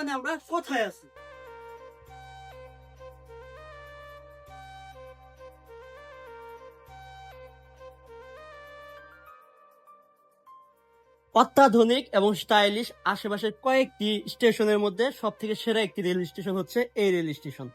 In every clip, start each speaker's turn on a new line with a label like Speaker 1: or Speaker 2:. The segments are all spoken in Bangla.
Speaker 1: মানে আমরা কোথায় আছি? অত্যাধুনিক এবং স্টাইলিশ আশেপাশের কয়েকটি স্টেশনের মধ্যে সব থেকে সেরা একটি রেল স্টেশন হচ্ছে এই রেল স্টেশন।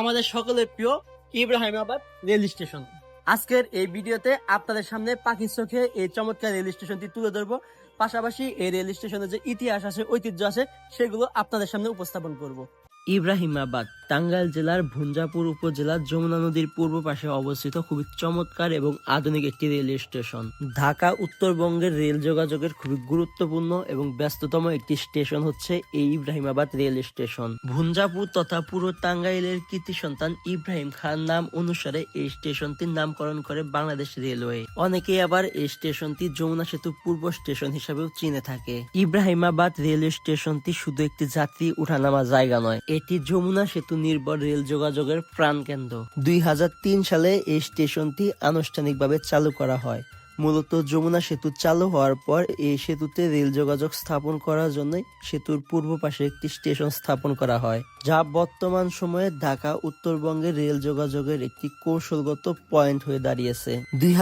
Speaker 1: আমাদের সকলের প্রিয় ইব্রাহিমাবাদ রেল স্টেশন। আজকের এই ভিডিওতে আপনাদের সামনে পাখির চোখে এই চমৎকার রেল স্টেশনটি তুলে ধরবো। পাশাপাশি এই রেল স্টেশনের যে ইতিহাস আছে, ঐতিহ্য আছে, সেগুলো আপনাদের সামনে উপস্থাপন করব। ইব্রাহিমাবাদ, টাঙ্গাইল জেলার ভুঞ্জাপুর উপজেলার যমুনা নদীর পূর্ব পাশে অবস্থিত খুবই চমৎকার এবং আধুনিক একটি রেল স্টেশন। ঢাকা উত্তরবঙ্গের রেল যোগাযোগের খুবই গুরুত্বপূর্ণ এবং ব্যস্ততম একটি স্টেশন হচ্ছে এই ইব্রাহিমাবাদ রেল স্টেশন। ভুঞ্জাপুর তথা পুরো টাঙ্গাইলের কৃতি সন্তান ইব্রাহিম খান নাম অনুসারে এই স্টেশনটির নামকরণ করে বাংলাদেশ রেলওয়ে। অনেকেই আবার এই স্টেশনটি যমুনা সেতু পূর্ব স্টেশন হিসাবেও চিনে থাকে। ইব্রাহিমাবাদ রেল স্টেশনটি শুধু একটি যাত্রী উঠানামা জায়গা নয় এটি যমুনা সেতু নির্ভর রেল যোগাযোগের প্রাণকেন্দ্র। দুই হাজার তিন সালে এই স্টেশনটি আনুষ্ঠানিকভাবে চালু করা হয়। মূলত যমুনা সেতু চালু হওয়ার পর এই সেতুতে রেল যোগাযোগ স্থাপন করার জন্য সেতুর পূর্ব পাশে একটি স্টেশন স্থাপন করা হয়, যা বর্তমান সময়ে ঢাকা উত্তরবঙ্গের রেল যোগাযোগের একটি কৌশলগত পয়েন্ট হয়ে দাঁড়িয়েছে। দুই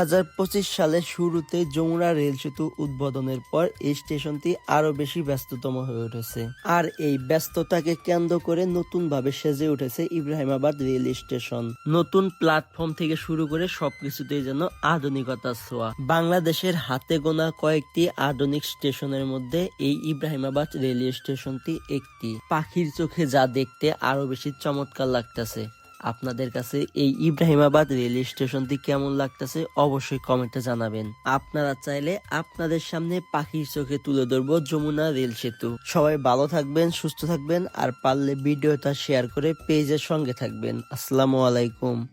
Speaker 1: সালের শুরুতে যমুনা রেল সেতু উদ্বোধনের পর এই স্টেশনটি আরও বেশি ব্যস্ততম হয়ে উঠেছে। আর এই ব্যস্ততাকে কেন্দ্র করে নতুন ভাবে সেজে উঠেছে ইব্রাহিমাবাদ রেল স্টেশন। নতুন প্ল্যাটফর্ম থেকে শুরু করে সবকিছুতেই যেন আধুনিকতার ছোঁয়া। বাংলাদেশের হাতে গোনা কয়েকটি আধুনিক স্টেশনের মধ্যে এই ইব্রাহিমাবাদ রেলওয়ে স্টেশনটি একটি। পাখির চোখে যা দেখতে আরও বেশি চমৎকার লাগতেছে। আপনাদের কাছে এই ইব্রাহিমাবাদ রেল স্টেশনটি কেমন লাগতেছে অবশ্যই কমেন্টে জানাবেন। আপনারা চাইলে আপনাদের সামনে পাখির চোখে তুলে ধরবো যমুনা রেল সেতু। সবাই ভালো থাকবেন, সুস্থ থাকবেন, আর পারলে ভিডিওটা শেয়ার করে পেজের সঙ্গে থাকবেন। আসসালামু আলাইকুম।